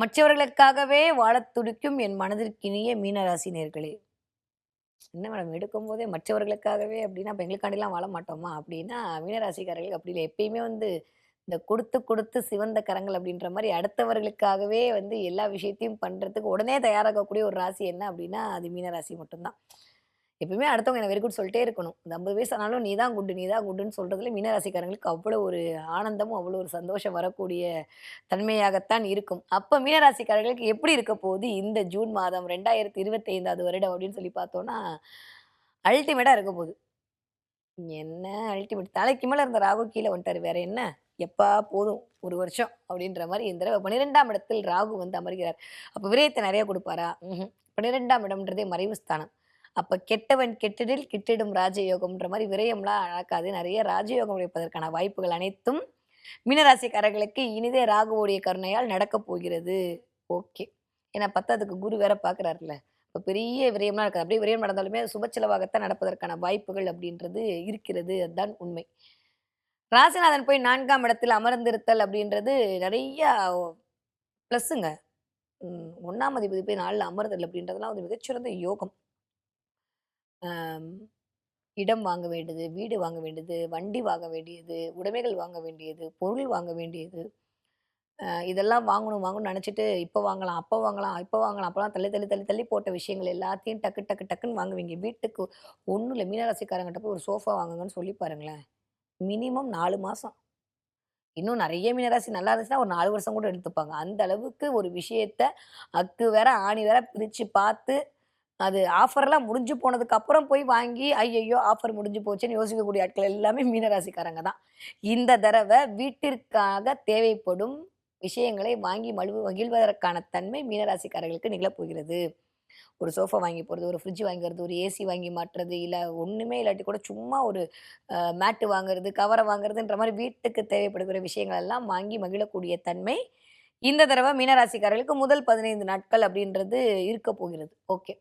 மற்றவர்களுக்காகவே வாழத் துடிக்கும் என் மனதிற்கினிய மீனராசி நேர்களே என்ன மேடம் எடுக்கும்போதே மற்றவர்களுக்காகவே அப்படின்னா இப்போ எங்களுக்காண்டிலாம் வாழ மாட்டோமா? அப்படின்னா மீனராசிக்காரர்களுக்கு அப்படி இல்லை எப்பயுமே வந்து இந்த கொடுத்து கொடுத்து சிவந்த கரங்கள் அப்படின்ற மாதிரி அடுத்தவர்களுக்காகவே வந்து எல்லா விஷயத்தையும் பண்ணுறதுக்கு உடனே தயாராகக்கூடிய ஒரு ராசி என்ன அப்படின்னா அது மீனராசி மட்டும்தான். எப்பவுமே அடுத்தவங்க என்ன வெரி குட் சொல்லிட்டே இருக்கணும். இந்த ஐம்பது வயசு ஆனாலும் நீ தான் குண்டு நீ தான் குண்டுன்னு சொல்கிறதுல மீனராசிக்காரங்களுக்கு அவ்வளோ ஒரு ஆனந்தமும் அவ்வளோ ஒரு சந்தோஷம் வரக்கூடிய தன்மையாகத்தான் இருக்கும். அப்போ மீனராசிக்காரர்களுக்கு எப்படி இருக்க போகுது? இந்த ஜூன் மாதம் ரெண்டாயிரத்தி இருபத்தைந்தாவது வருடம் அப்படின்னு சொல்லி பார்த்தோன்னா அல்டிமேட்டாக இருக்க போகுது. என்ன அல்டிமேட் தலைக்கு மேலே இருந்த ராகு கீழே வந்துட்டார். வேற என்ன? எப்பா போதும் ஒரு வருஷம் அப்படின்ற மாதிரி இந்த தடவை பன்னிரெண்டாம் இடத்தில் ராகு வந்து அமர்கிறார். அப்போ விரயத்தை நிறைய கொடுப்பாரா? பன்னிரெண்டாம் இடம்ன்றதே மறைவு ஸ்தானம். அப்போ கெட்டவன் கெட்டிடில் கிட்டிடும் ராஜயோகம்ன்ற மாதிரி விரயம்லாம் நடக்காது. நிறைய ராஜயோகம் உழைப்பதற்கான வாய்ப்புகள் அனைத்தும் மீனராசிக்காரர்களுக்கு இனிதே ராகுவோடைய கருணையால் நடக்கப் போகிறது. ஓகே. ஏன்னா பத்தாவதுக்கு குரு வேற பார்க்குறாருல இப்போ பெரிய விரயம்லாம் இருக்காது அப்படியே விரயம் நடந்தாலுமே அது சுப செலவாகத்தான் நடப்பதற்கான வாய்ப்புகள் அப்படின்றது இருக்கிறது. அதுதான் உண்மை. ராசிநாதன் போய் நான்காம் இடத்தில் அமர்ந்திருத்தல் அப்படின்றது நிறைய ப்ளஸ்ஸுங்க ஒன்றாம் அதிபதி போய் நாளில் அமர்தல் அப்படின்றதெல்லாம் வந்து மிகச்சிறந்த யோகம். இடம் வாங்க வேண்டியது வீடு வாங்க வேண்டியது வண்டி வாங்க வேண்டியது உடைமைகள் வாங்க வேண்டியது பொருள் வாங்க வேண்டியது. இதெல்லாம் வாங்கணும் வாங்கணும்னு நினச்சிட்டு இப்போ வாங்கலாம் அப்போ வாங்கலாம் இப்போ வாங்கலாம் அப்போலாம் தள்ளி தள்ளி தள்ளி தள்ளி போட்ட விஷயங்கள் எல்லாத்தையும் டக்கு டக்கு டக்குன்னு வாங்குவீங்க. வீட்டுக்கு ஒன்றும் இல்லை மீனராசிக்காரங்கிட்ட போய் ஒரு சோஃபா வாங்குங்கன்னு சொல்லி பாருங்களேன். மினிமம் நாலு மாதம் இன்னும் நிறைய மீனராசி நல்லா இருந்துச்சுன்னா ஒரு நாலு வருஷம் கூட எடுத்துப்பாங்க. அந்த அளவுக்கு ஒரு விஷயத்த அக்கு வேற ஆணி வேற பிரித்து பார்த்து அது ஆஃபர்லாம் முடிஞ்சு போனதுக்கு அப்புறம் போய் வாங்கி ஐயையோ ஆஃபர் முடிஞ்சு போச்சுன்னு யோசிக்கக்கூடிய ஆட்கள் எல்லாமே மீனராசிக்காரங்க தான். இந்த தடவை வீட்டிற்காக தேவைப்படும் விஷயங்களை வாங்கி மழுவு மகிழ்வதற்கான தன்மை மீனராசிக்காரர்களுக்கு நிகழப்போகிறது ஒரு சோஃபா வாங்கி போகிறது ஒரு ஃப்ரிட்ஜ் வாங்கிறது ஒரு ஏசி வாங்கி மாட்டுறது இல்லை ஒன்றுமே இல்லாட்டி கூட சும்மா ஒரு மேட்டு வாங்குறது கவரை வாங்குறதுன்ற மாதிரி வீட்டுக்கு தேவைப்படுகிற விஷயங்கள் எல்லாம் வாங்கி மகிழக்கூடிய தன்மை இந்த தடவை மீனராசிக்காரர்களுக்கு முதல் பதினைந்து நாட்கள் அப்படின்றது இருக்க போகிறது. ஓகே.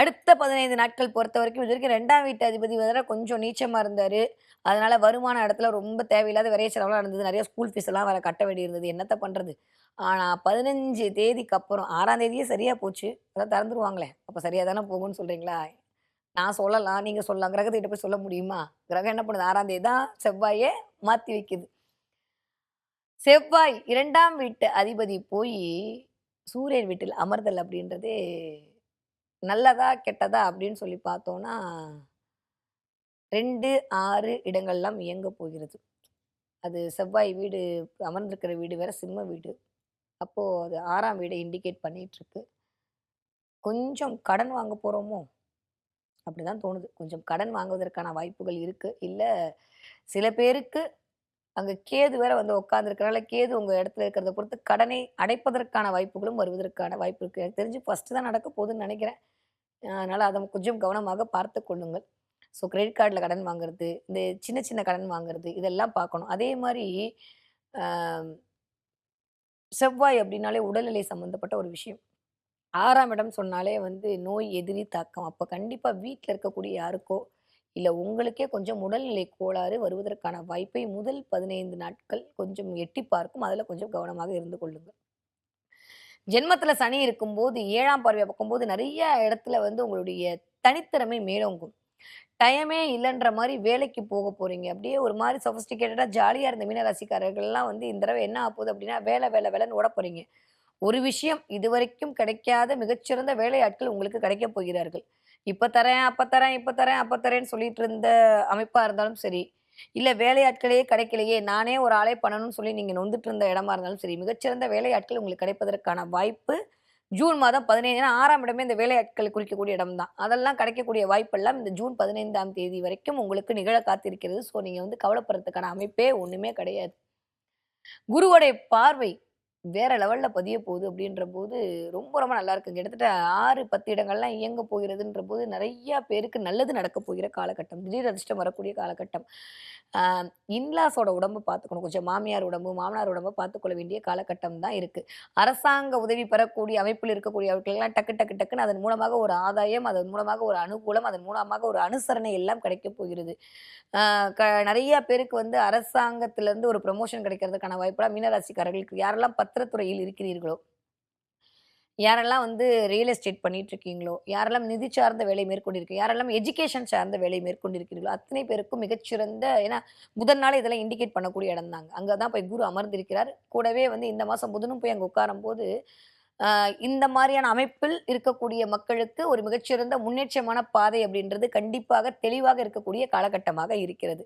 அடுத்த பதினைந்து நாட்கள் பொறுத்த வரைக்கும் இது வரைக்கும் ரெண்டாம் வீட்டு அதிபதி வர கொஞ்சம் நீச்சமாக இருந்தார். அதனால வருமான இடத்துல ரொம்ப தேவையில்லாத விரைய செலவுலாம் இருந்தது நிறைய ஸ்கூல் ஃபீஸ் எல்லாம் வேறு கட்ட வேண்டி இருந்தது என்னத்த பண்ணுறது ஆனால் பதினஞ்சு தேதிக்கு அப்புறம் ஆறாம் தேதியே சரியாக போச்சு. அதான் திறந்துருவாங்களே. அப்போ சரியாக தானே போகும்னு சொல்கிறீங்களா நான் சொல்லலாம். நீங்கள் சொல்லலாம் கிரகத்திட்ட போய் சொல்ல முடியுமா? கிரகம் என்ன பண்ணுது? ஆறாம் தேதி தான் செவ்வாயே மாற்றி வைக்குது. செவ்வாய் இரண்டாம் வீட்டு அதிபதி போய் சூரியன் வீட்டில் அமர்தல் அப்படின்றதே நல்லதா கெட்டதா அப்படின்னு சொல்லி பார்த்தோன்னா ரெண்டு ஆறு இடங்கள்லாம் இயங்க போகிறது. அது செவ்வாய் வீடு அமர்ந்திருக்கிற வீடு வேற சிம்ம வீடு. அப்போது அது ஆறாம் வீடை இண்டிகேட் பண்ணிகிட்ருக்கு கொஞ்சம் கடன் வாங்க போகிறோமோ அப்படி தான் தோணுது. கொஞ்சம் கடன் வாங்குவதற்கான வாய்ப்புகள் இருக்குது இல்லை சில பேருக்கு அங்கே கேது வேற வந்து உட்காந்துருக்கனால கேது உங்கள் இடத்துல இருக்கிறத பொறுத்து கடனை அடைப்பதற்கான வாய்ப்புகளும் வருவதற்கான வாய்ப்பு இருக்குது எனக்கு தெரிஞ்சு ஃபஸ்ட்டு தான் நடக்க போகுதுன்னு நினைக்கிறேன். அதனால் அதை கொஞ்சம் கவனமாக பார்த்து கொள்ளுங்கள். ஸோ கிரெடிட் கார்டில் கடன் வாங்குறது இந்த சின்ன சின்ன கடன் வாங்குறது இதெல்லாம் பார்க்கணும். அதே மாதிரி செவ்வாய் அப்படின்னாலே உடல்நிலை சம்மந்தப்பட்ட ஒரு விஷயம். ஆறாம் இடம் சொன்னாலே வந்து நோய் எதிரி தாக்கம். அப்போ கண்டிப்பாக வீட்டில் இருக்கக்கூடிய யாருக்கோ இல்லை உங்களுக்கே கொஞ்சம் உடல்நிலை கோளாறு வருவதற்கான வாய்ப்பை முதல் பதினைந்து நாட்கள் கொஞ்சம் எட்டி பார்க்கும். அதில் கொஞ்சம் கவனமாக இருந்து கொள்ளுங்கள். ஜென்மத்தில் சனி இருக்கும்போது ஏழாம் பார்வையை பார்க்கும்போது நிறைய இடத்துல வந்து உங்களுடைய தனித்திறமை மேலோங்கும். டைமே இல்லைன்ற மாதிரி வேலைக்கு போக போறீங்க. அப்படியே ஒரு மாதிரி சொஃபிஸ்டிகேட்டடாக ஜாலியாக இருந்த மீனராசிக்காரர்கள்லாம் வந்து இந்த தடவை என்ன ஆகுது அப்படின்னா வேலை வேலை வேலைன்னு ஓட போறீங்க. ஒரு விஷயம் இதுவரைக்கும் கிடைக்காத மிகச்சிறந்த வேலையாட்கள் உங்களுக்கு கிடைக்க போகிறார்கள். இப்போ தரேன் அப்போ தரேன் இப்போ தரேன் அப்போ தரேன்னு சொல்லிட்டு இருந்த அமைப்பாக இருந்தாலும் சரி இல்லை வேலையாட்களே கிடைக்கலையே நானே ஒரு ஆளே பண்ணணும்னு சொல்லி நீங்கள் நொந்துட்டு இருந்த இடமா இருந்தாலும் சரி மிகச்சிறந்த வேலையாட்கள் உங்களுக்கு கிடைப்பதற்கான வாய்ப்பு ஜூன் மாதம் பதினைந்து ஆறாம் இடமே இந்த வேலையாட்களை குறிக்கக்கூடிய இடம் தான் அதெல்லாம் கிடைக்கக்கூடிய வாய்ப்பெல்லாம் இந்த ஜூன் பதினைந்தாம் தேதி வரைக்கும் உங்களுக்கு நிகழ காத்திருக்கிறது. ஸோ நீங்கள் வந்து கவலைப்படுறதுக்கான அமைப்பே ஒன்றுமே கிடையாது. குருவோடைய பார்வை வேற லெவல்ல பதிய போகுது அப்படின்ற போது ரொம்ப ரொம்ப நல்லா இருக்குங்க. கிட்டத்தட்ட ஆறு பத்து இடங்கள்லாம் இயங்க போகிறதுன்ற போது நிறைய பேருக்கு நல்லது நடக்க போகிற காலகட்டம் திடீர் அதிர்ஷ்டம் வரக்கூடிய காலகட்டம். இன்லாஸோட உடம்பு பார்த்துக்கணும். கொஞ்சம் மாமியார் உடம்பு மாமனார் உடம்பு பார்த்துக்கொள்ள வேண்டிய காலகட்டம் தான் இருக்கு. அரசாங்க உதவி பெறக்கூடிய அமைப்பில் இருக்கக்கூடிய இருக்கக்கூடியவர்களுக்கெல்லாம் டக்கு டக்கு டக்குன்னு அதன் மூலமாக ஒரு ஆதாயம் அதன் மூலமாக ஒரு அனுகூலம் அதன் மூலமாக ஒரு அனுசரணை எல்லாம் கிடைக்க போகிறது. க நிறைய பேருக்கு வந்து அரசாங்கத்திலேருந்து ஒரு ப்ரமோஷன் கிடைக்கிறதுக்கான வாய்ப்பெல்லாம் மீனராசிக்காரர்களுக்கு. யாரெல்லாம் பத்து பத்திரத்துறையில் இருக்கிறீர்களோ? யாரெல்லாம் வந்து ரியல் எஸ்டேட் பண்ணிட்டு இருக்கீங்களோ யாரெல்லாம் நிதி சார்ந்த வேலை மேற்கொண்டிருக்கு யாரெல்லாம் எஜுகேஷன் சார்ந்த வேலை மேற்கொண்டிருக்கிறீர்களோ? அத்தனை பேருக்கும் மிகச்சிறந்த ஏன்னா புதன் நாள் இதெல்லாம் இண்டிகேட் பண்ணக்கூடிய இடம் தாங்க அங்கே தான் போய் குரு அமர்ந்திருக்கிறார். கூடவே வந்து இந்த மாதம் புதனும் போய் அங்கே உட்காரும் போது இந்த மாதிரியான அமைப்பில் இருக்கக்கூடிய மக்களுக்கு ஒரு மிகச்சிறந்த முன்னேற்றமான பாதை அப்படின்றது கண்டிப்பாக தெளிவாக இருக்கக்கூடிய காலகட்டமாக இருக்கிறது.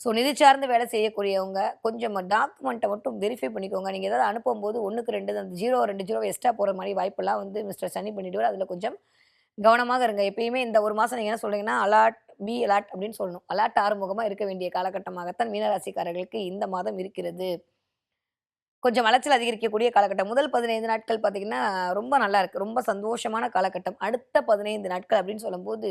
ஸோ நிதி சார்ந்து வேலை செய்யக்கூடியவங்க கொஞ்சம் டாக்குமெண்ட்டை மட்டும் வெரிஃபை பண்ணிக்கோங்க. நீங்கள் ஏதாவது அனுப்பும்போது ஒன்றுக்கு ரெண்டு அந்த ஜீரோ ரெண்டு ஜீரோ எக்ஸ்ட்ரா போகிற மாதிரி வாய்ப்பெல்லாம் வந்து மிஸ்டர் சனி பண்ணிவிடுவார் அதில் கொஞ்சம் கவனமாக இருங்க. எப்பயுமே இந்த ஒரு மாதம் நீங்கள் என்ன சொல்கிறீங்கன்னா அலாட் பி அலாட் அப்படின்னு சொல்லணும். அலாட் ஆறுமுகமாக இருக்க வேண்டிய காலகட்டமாகத்தான் மீனராசிக்காரர்களுக்கு இந்த மாதம் இருக்கிறது. கொஞ்சம் அலைச்சல் அதிகரிக்கக்கூடிய காலகட்டம். முதல் பதினைந்து நாட்கள் பார்த்தீங்கன்னா ரொம்ப நல்லா இருக்குது ரொம்ப சந்தோஷமான காலகட்டம். அடுத்த பதினைந்து நாட்கள் அப்படின்னு சொல்லும்போது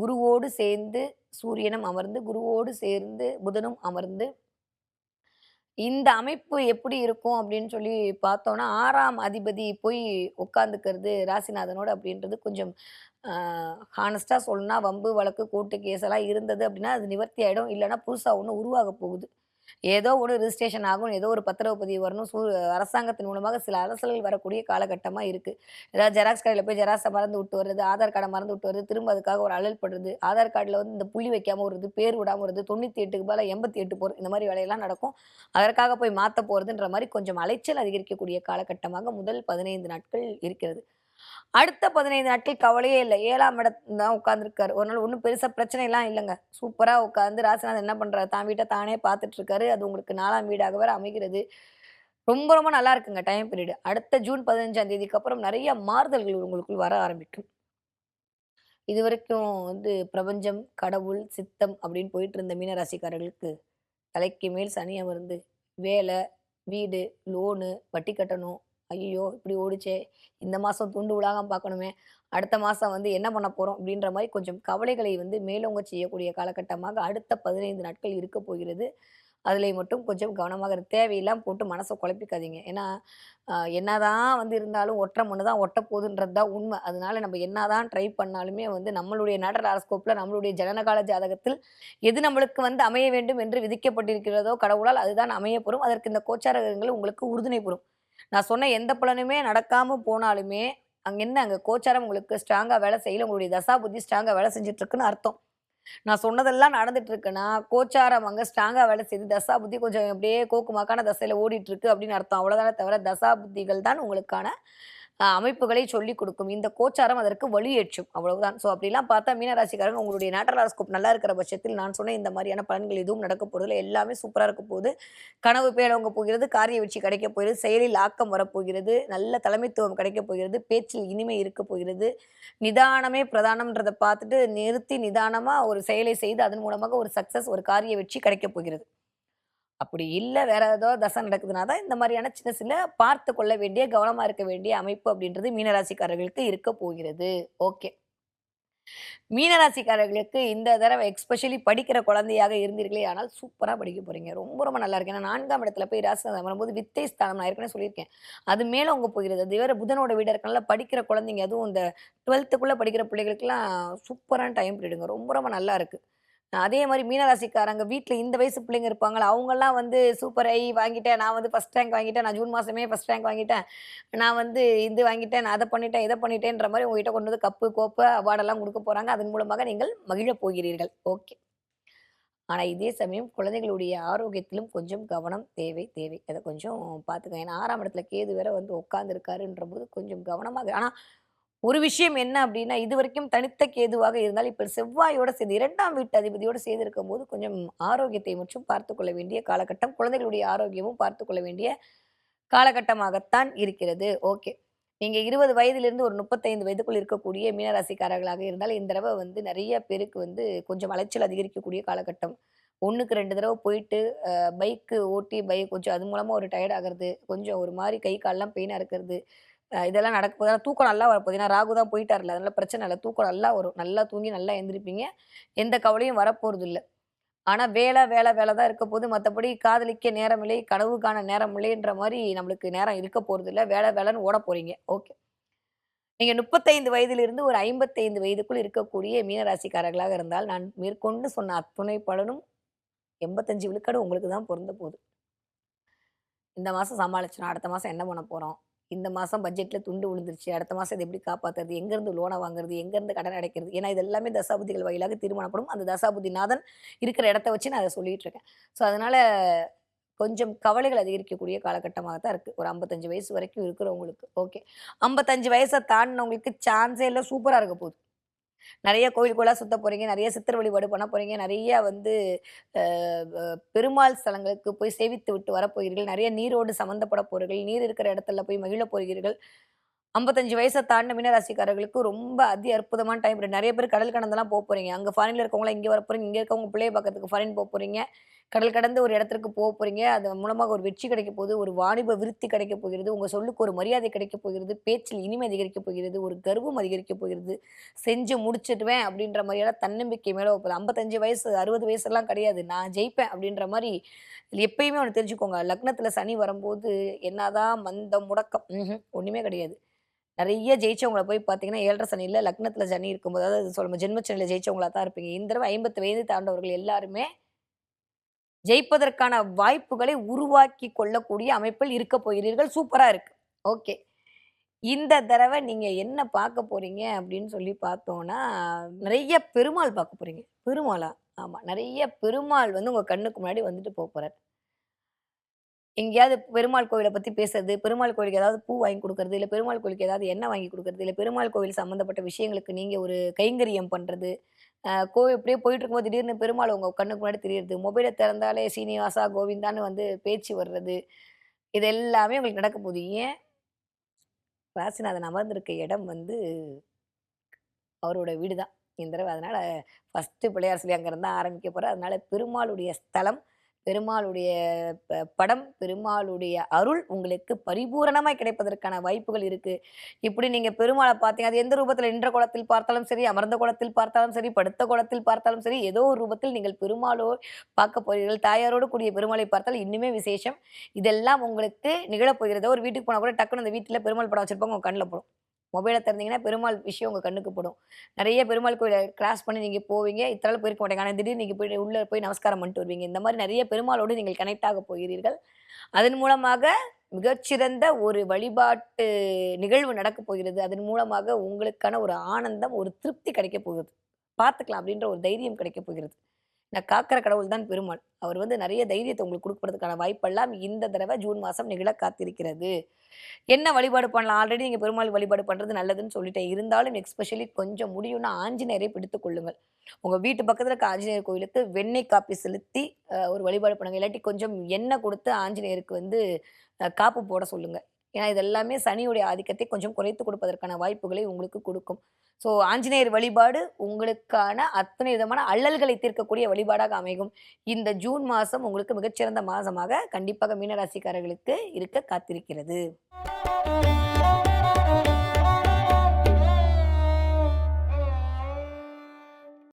குருவோடு சேர்ந்து சூரியனும் அமர்ந்து குருவோடு சேர்ந்து புதனும் அமர்ந்து இந்த அமைப்பு எப்படி இருக்கும் அப்படின்னு சொல்லி பார்த்தோன்னா ஆறாம் அதிபதி போய் உட்காந்துக்கிறது ராசிநாதனோட அப்படின்றது கொஞ்சம் ஹானஸ்டாக சொல்லணும்னா வம்பு வழக்கு கோர்ட்டு கேஸ் எல்லாம் இருந்தது அப்படின்னா அது நிவர்த்தி ஆகிடும் இல்லைன்னா புதுசாக ஒன்று உருவாக போகுது. ஏதோ ஒன்று ரிஜிஸ்ட்ரேஷன் ஆகும் ஏதோ ஒரு பத்திரவு பதிவு வரணும். சூ அரசாங்கத்தின் மூலமாக சில அரசல்கள் வரக்கூடிய காலகட்டமாக இருக்குது ஏதாவது ஜெராக்ஸ் கடையில் போய் ஜெராக்ஸை மறந்து விட்டு வருது ஆதார் கார்டை மறந்து விட்டு வருது திரும்ப அதுக்காக ஒரு அழல் படுறது ஆதார் கார்டில் வந்து இந்த புள்ளி வைக்காமல் வருது பேர் விடாமல் வருது தொண்ணூற்றி எட்டுக்கு மேலே எண்பத்தி எட்டு போகிறது இந்த மாதிரி வேலையெல்லாம் நடக்கும். அதற்காக போய் மாற்ற போகிறதுன்ற மாதிரி கொஞ்சம் அலைச்சல் அதிகரிக்கக்கூடிய காலகட்டமாக முதல் பதினைந்து நாட்கள் இருக்கிறது. அடுத்த பதினைந்து நாட்கள் கவலையே இல்லை. ஏழாம் இடம் தான் உட்காந்துருக்காரு ஒரு நாள் ஒன்றும் பெருசாக பிரச்சனைலாம் இல்லைங்க. சூப்பராக உட்காந்து ராசிநாதன் என்ன பண்ணுறாரு தான் வீட்டை தானே பார்த்துட்டு இருக்காரு அது உங்களுக்கு நாலாம் வீடாக வேறு அமைகிறது. ரொம்ப ரொம்ப நல்லா இருக்குங்க டைம் பீரியடு அடுத்த ஜூன் பதினஞ்சாம் தேதிக்கு அப்புறம் நிறைய மாறுதல்கள் உங்களுக்குள் வர ஆரம்பிக்கும். இது வரைக்கும் வந்து பிரபஞ்சம் கடவுள் சித்தம் அப்படின்னு போயிட்டு இருந்த மீனராசிக்காரர்களுக்கு தலைக்கு மேல் சனி அமர்ந்து வேலை வீடு லோனு வட்டி கட்டணும் ஐயோ இப்படி ஓடிச்சே. இந்த மாதம் துண்டு விழாம பார்க்கணுமே. அடுத்த மாதம் வந்து என்ன பண்ண போகிறோம் அப்படின்ற மாதிரி கொஞ்சம் கவலைகளை வந்து மேலோங்க செய்யக்கூடிய காலகட்டமாக அடுத்த பதினைந்து நாட்கள் இருக்க போகிறது. அதில் மட்டும் கொஞ்சம் கவனமாக தேவையெல்லாம் போட்டு மனசை குழப்பிக்காதீங்க. ஏன்னா என்னதான் வந்து இருந்தாலும் ஒற்றை மண்ணு தான் ஒட்ட போகுதுன்றது தான் உண்மை. அதனால நம்ம என்னதான் ட்ரை பண்ணாலுமே வந்து நம்மளுடைய நடர அரஸ்கோப்பில் நம்மளுடைய ஜனனகால ஜாதகத்தில் எது நம்மளுக்கு வந்து அமைய வேண்டும் என்று விதிக்கப்பட்டிருக்கிறதோ கடவுளால் அதுதான் அமையப்பெறும் அதற்கு இந்த கோச்சாரகங்கள் உங்களுக்கு உறுதுணை பெறும். நான் சொன்ன எந்த பலனுமே நடக்காமல் போனாலுமே அங்கே என்ன அங்கே கோச்சாரம் உங்களுக்கு ஸ்ட்ராங்காக வேலை செய்யல உங்களுடைய தசா புத்தி ஸ்ட்ராங்காக வேலை செஞ்சிட்ருக்குன்னு அர்த்தம். நான் சொன்னதெல்லாம் நடந்துட்டு இருக்குன்னா கோச்சாரம் அங்கே ஸ்ட்ராங்காக வேலை செய்து தசா புத்தி கொஞ்சம் அப்படியே கோக்குமாக்கான தசையில் ஓடிட்டுருக்கு அப்படின்னு அர்த்தம். அவ்வளோதானே தவிர தசா புத்திகள் தான் உங்களுக்கான அமைப்புகளை சொல்லிக் கொடுக்கும். இந்த கோச்சாரம் அதற்கு வழியேற்றும். அவ்வளவுதான். ஸோ அப்படிலாம் பார்த்தா மீனராசிக்காரங்க உங்களுடைய நேட்டராஸ்கோப் நல்லா இருக்கிற பட்சத்தில் நான் சொன்ன இந்த மாதிரியான பலன்கள் எதுவும் நடக்க போகிறதுல எல்லாமே சூப்பராக இருக்க போகுது. கனவு பேரவங்க போகிறது காரிய வெற்றி கிடைக்க போகிறது செயலில் ஆக்கம் வரப்போகிறது நல்ல தலைமைத்துவம் கிடைக்க போகிறது பேச்சில் இனிமை இருக்க போகிறது. நிதானமே பிரதானம்ன்றதை பார்த்துட்டு நிறுத்தி நிதானமாக ஒரு செயலை செய்து அதன் மூலமாக ஒரு சக்ஸஸ் ஒரு காரிய வெற்றி கிடைக்க போகிறது. அப்படி இல்லை வேற ஏதோ தசை நடக்குதுன்னா தான் இந்த மாதிரியான சின்ன சின்ன பார்த்து கொள்ள வேண்டிய கவனமா இருக்க வேண்டிய அமைப்பு அப்படின்றது மீனராசிக்காரர்களுக்கு இருக்க போகிறது. ஓகே. மீனராசிக்காரர்களுக்கு இந்த தடவை எக்ஸ்பெஷலி படிக்கிற குழந்தையாக இருந்தீர்களே ஆனால் சூப்பராக படிக்க போறீங்க. ரொம்ப ரொம்ப நல்லா இருக்கு. ஏன்னா நான்காம் இடத்துல போய் ராசிநாதன் வரும்போது வித்தை ஸ்தானம் நான் ஏற்கனவே சொல்லியிருக்கேன். அது மேலே உங்க போகிறது. அது வேற புதனோட வீடு இருக்கனால படிக்கிற குழந்தைங்க அதுவும் இந்த டுவெல்த்துக்குள்ளே படிக்கிற பிள்ளைகளுக்கெல்லாம் சூப்பரான டைம் போயிடுங்க. ரொம்ப ரொம்ப நல்லா இருக்கு. அதே மாதிரி மீனராசிக்காரங்க வீட்டில் இந்த வயசு பிள்ளைங்க இருப்பாங்களா அவங்கெல்லாம் வந்து சூப்பர் ஐ வாங்கிட்டேன். நான் வந்து ஃபஸ்ட் ரேங்க் வாங்கிட்டேன். நான் ஜூன் மாதமே ஃபஸ்ட் ரேங்க் வாங்கிட்டேன். நான் வந்து இது வாங்கிட்டேன். நான் அதை பண்ணிட்டேன் இதை பண்ணிட்டேன்ற மாதிரி உங்ககிட்ட கொண்டு வந்து கப்பு கோப்பை அவார்டெல்லாம் கொடுக்க போகிறாங்க அதன் மூலமாக நீங்கள் மகிழப் போகிறீர்கள். ஓகே ஆனால் இதே சமயம் குழந்தைகளுடைய ஆரோக்கியத்திலும் கொஞ்சம் கவனம் தேவை தேவை. அதை கொஞ்சம் பார்த்துக்கங்க. ஏன்னா ஆறாம் இடத்துல கேது வேற வந்து உட்காந்துருக்காருன்ற போது கொஞ்சம் கவனமாக ஆனால் ஒரு விஷயம் என்ன அப்படின்னா இது வரைக்கும் தனித்த கேதுவாக இருந்தால் இப்போ செவ்வாயோட சேர்ந்து இரண்டாம் வீட்டு அதிபதியோட சேர்ந்திருக்கும் போது கொஞ்சம் ஆரோக்கியத்தை மட்டும் பார்த்துக்கொள்ள வேண்டிய காலகட்டம் குழந்தைகளுடைய ஆரோக்கியமும் பார்த்துக்கொள்ள வேண்டிய காலகட்டமாகத்தான் இருக்கிறது. ஓகே. நீங்கள் இருபது வயதிலிருந்து ஒரு முப்பத்தைந்து வயதுக்குள் இருக்கக்கூடிய மீனராசிக்காரர்களாக இருந்தால் இந்த தடவை வந்து நிறைய பேருக்கு வந்து கொஞ்சம் அலைச்சல் அதிகரிக்கக்கூடிய காலகட்டம். ஒன்றுக்கு ரெண்டு தடவை போயிட்டு பைக்கு ஓட்டி பைக் கொஞ்சம் அது மூலமாக ஒரு டயர்ட் ஆகிறது கொஞ்சம் ஒரு மாதிரி கை காலெலாம் பெயினாக இருக்கிறது. இதெல்லாம் நடக்க போது தூக்கம் நல்லா வரப்போகுது. ஏன்னா ராகு தான் போயிட்டார்ல அதனால பிரச்சனை இல்லை. தூக்கம் நல்லா வரும். நல்லா தூங்கி நல்லா எழுந்திருப்பீங்க எந்த கவலையும் வரப்போறது இல்லை ஆனால் வேலை வேலை வேலை தான் இருக்க போது மற்றபடி காதலிக்க நேரம் இல்லை கனவுக்கான நேரம் இல்லைன்ற மாதிரி நம்மளுக்கு நேரம் இருக்க போகிறது இல்லை வேலை வேலைன்னு ஓட போகிறீங்க ஓகே. நீங்கள் முப்பத்தைந்து வயதிலிருந்து ஒரு ஐம்பத்தைந்து வயதுக்குள் இருக்கக்கூடிய மீனராசிக்காரர்களாக இருந்தால் நான் மேற்கொண்டு சொன்ன அத்துணை பலனும் எண்பத்தஞ்சு விழுக்காடு உங்களுக்கு தான் பொருந்த போகுது. இந்த மாதம் சமாளிச்சிடும் அடுத்த மாதம் என்ன பண்ண போகிறோம் இந்த மாதம் பட்ஜெட்டில் துண்டு விழுந்துருச்சு அடுத்த மாதம் இதை எப்படி காப்பாற்றுறது எங்கேருந்து லோனை வாங்குறது எங்கேருந்து கடன் அடைக்கிறது ஏன்னா இது எல்லாமே தசாபுதிகள் வாயிலாக தீர்மானப்படும் அந்த தசாபுதி நாதன் இருக்கிற இடத்த வச்சு நான் அதை சொல்லிட்டு இருக்கேன். ஸோ அதனால் கொஞ்சம் கவலைகள் அதிகரிக்கக்கூடிய காலகட்டமாக தான் இருக்குது ஒரு ஐம்பத்தஞ்சு வயசு வரைக்கும் இருக்கிறவங்களுக்கு. ஓகே ஐம்பத்தஞ்சு வயசை தாண்டினவங்களுக்கு சான்ஸே இல்லை சூப்பராக இருக்க போகுது. நிறைய கோயில் சுற்ற சுத்த போகிறீங்க நிறைய சித்தர் வழிபாடு பண்ண போகிறீங்க நிறைய வந்து பெருமாள் ஸ்தலங்களுக்கு போய் சேவித்து விட்டு வரப்போகிறீர்கள் நிறைய நீரோடு சம்மந்தப்பட போகிறீர்கள் நீர் இருக்கிற இடத்துல போய் மகிழ போகிறீர்கள். ஐம்பத்தஞ்சு வயசை தாண்டின மீனராசிக்காரர்களுக்கு ரொம்ப அதி அற்புதமான டைம் நிறைய பேர் கடல் கடந்தெல்லாம் போக போகிறீங்க அங்கே ஃபாரினில் இருக்கவங்களாம் இங்கே வர போகிறீங்க இங்கே இருக்கவங்க பிள்ளைய பார்க்கறதுக்கு ஃபாரின் போக போகிறீங்க கடல் கடந்து ஒரு இடத்துக்கு போக போகிறீங்க அது மூலமாக ஒரு வெற்றி கிடைக்க போகுது. ஒரு வாணிப விருத்தி கிடைக்க போகிறது. உங்கள் சொல்லுக்கு ஒரு மரியாதை கிடைக்க போகிறது. பேச்சில் இனிமை அதிகரிக்க போகிறது. ஒரு கர்வம் அதிகரிக்க போகிறது. செஞ்சு முடிச்சிடுவேன் அப்படின்ற மாதிரியான தன்னம்பிக்கை மேலே போகுது ஐம்பத்தஞ்சு வயசு அறுபது வயசுலாம் கிடையாது. நான் ஜெயிப்பேன் அப்படின்ற மாதிரி எப்பயுமே ஒன்று தெரிஞ்சுக்கோங்க. லக்னத்தில் சனி வரும்போது என்னதான் மந்தம் முடக்கம். ஒன்றுமே கிடையாது. நிறைய ஜெயிச்சவங்களை போய் பார்த்தீங்கன்னா ஏழரை சனியில் லக்னத்தில் சனி இருக்கும்போது அதாவது சொல்லுங்கள் ஜென்மச்சனியில் ஜெயிச்சவங்களா தான் இருப்பீங்க. இந்த தடவை ஐம்பத்து வயது தாண்டவர்கள் எல்லாருமே ஜெயிப்பதற்கான வாய்ப்புகளை உருவாக்கி கொள்ளக்கூடிய அமைப்பில் இருக்க போகிறீர்கள். சூப்பராக இருக்கு. ஓகே. இந்த தடவை நீங்கள் என்ன பார்க்க போறீங்க அப்படின்னு சொல்லி பார்த்தோன்னா நிறைய பெருமாள் பார்க்க போறீங்க. பெருமாளா? ஆமாம் நிறைய பெருமாள் வந்து உங்கள் கண்ணுக்கு முன்னாடி வந்துட்டு போக போகிறார் எங்கேயாவது பெருமாள் கோவிலை பற்றி பேசுறது பெருமாள் கோவிலுக்கு ஏதாவது பூ வாங்கி கொடுக்கறது இல்லை பெருமாள் கோயிலுக்கு ஏதாவது எண்ணெய் வாங்கி கொடுக்கறது இல்லை பெருமாள் கோவில் சம்மந்தப்பட்ட விஷயங்களுக்கு நீங்கள் ஒரு கைங்கரியம் பண்ணுறது கோவில் இப்படியே போயிட்டு இருக்கும்போது திடீர்னு பெருமாள் உங்கள் கண்ணுக்கு முன்னாடி தெரியுது மொபைலை திறந்தாலே சீனிவாசா கோவிந்தான்னு வந்து பேச்சு வர்றது இது எல்லாமே உங்களுக்கு நடக்க போகுது. ஏன்? ராசிநாதன் அமர்ந்திருக்க இடம் வந்து அவரோட வீடு தான் இந்த தடவை அதனால் ஃபஸ்ட்டு பிள்ளையார் சொல்லி அங்கேருந்து தான் ஆரம்பிக்க போகிறேன் அதனால் பெருமாளுடைய ஸ்தலம் பெருமாளுடைய ப- படம் பெருமாளுடைய அருள் உங்களுக்கு பரிபூரணமாய் கிடைப்பதற்கான வாய்ப்புகள் இருக்குது இப்படி நீங்கள் பெருமாளை பார்த்தீங்க அது எந்த ரூபத்தில் நின்ற குளத்தில் பார்த்தாலும் சரி அமர்ந்த குளத்தில் பார்த்தாலும் சரி படுத்த குளத்தில் பார்த்தாலும் சரி ஏதோ ஒரு ரூபத்தில் நீங்கள் பெருமாளோ பார்க்க போகிறீர்கள் தாயாரோடு கூடிய பெருமாளை பார்த்தால் இன்னுமே விசேஷம். இதெல்லாம் உங்களுக்கு நிகழப்போகிறதோ ஒரு வீட்டுக்கு போனால் கூட டக்குன்னு அந்த வீட்டில் பெருமாள் படம் வச்சிருப்பாங்க உங்கள் கண்ணில் போடும். மொபைலை திறந்தீங்கன்னா பெருமாள் விஷயம் உங்கள் கண்ணுக்கு படும். நிறைய பெருமாள் கோயிலை கிராஸ் பண்ணி நீங்கள் போவீங்க இத்தனை போயிருக்க மாட்டேங்க. ஆனால் திடீர்னு நீங்கள் போய் உள்ளே போய் நமஸ்காரம் பண்ணிட்டு வருவீங்க. இந்த மாதிரி நிறைய பெருமாளோடு நீங்கள் கனெக்ட் ஆக போகிறீர்கள். அதன் மூலமாக மிகச்சிறந்த ஒரு வழிபாட்டு நிகழ்வு நடக்க போகிறது. அதன் மூலமாக உங்களுக்கான ஒரு ஆனந்தம் ஒரு திருப்தி கிடைக்க போகுது. பார்த்துக்கலாம் அப்படின்ற ஒரு தைரியம் கிடைக்க போகிறது. நான் காக்கிற கடவுள் தான் பெருமாள். அவர் வந்து நிறைய தைரியத்தை உங்களுக்கு கொடுக்கறதுக்கான வாய்ப்பெல்லாம் இந்த தடவை ஜூன் மாதம் நிகழ காத்திருக்கிறது. என்ன வழிபாடு பண்ணலாம்? ஆல்ரெடி நீங்கள் பெருமாள் வழிபாடு பண்ணுறது நல்லதுன்னு சொல்லிட்டேன். இருந்தாலும் எக்ஸ்பெஷலி கொஞ்சம் முடியும்னா ஆஞ்சநேயரை பிடித்து கொள்ளுங்கள். உங்கள் வீட்டு பக்கத்தில் இருக்க ஆஞ்சநேயர் கோயிலுக்கு வெண்ணெய் காப்பி செலுத்தி ஒரு வழிபாடு பண்ணுங்கள் இல்லாட்டி கொஞ்சம் எண்ணெய் கொடுத்து ஆஞ்சநேயருக்கு வந்து காப்பு போட சொல்லுங்கள் ஏன்னா இது எல்லாமே சனியுடைய ஆதிக்கத்தை கொஞ்சம் குறைத்து கொடுப்பதற்கான வாய்ப்புகளை உங்களுக்கு கொடுக்கும். ஸோ ஆஞ்சநேயர் வழிபாடு உங்களுக்கான அத்தனை விதமான அல்லல்களை தீர்க்கக்கூடிய வழிபாடாக அமையும். இந்த ஜூன் மாதம் உங்களுக்கு மிகச்சிறந்த மாதமாக கண்டிப்பாக மீனராசிக்காரர்களுக்கு இருக்க காத்திருக்கிறது.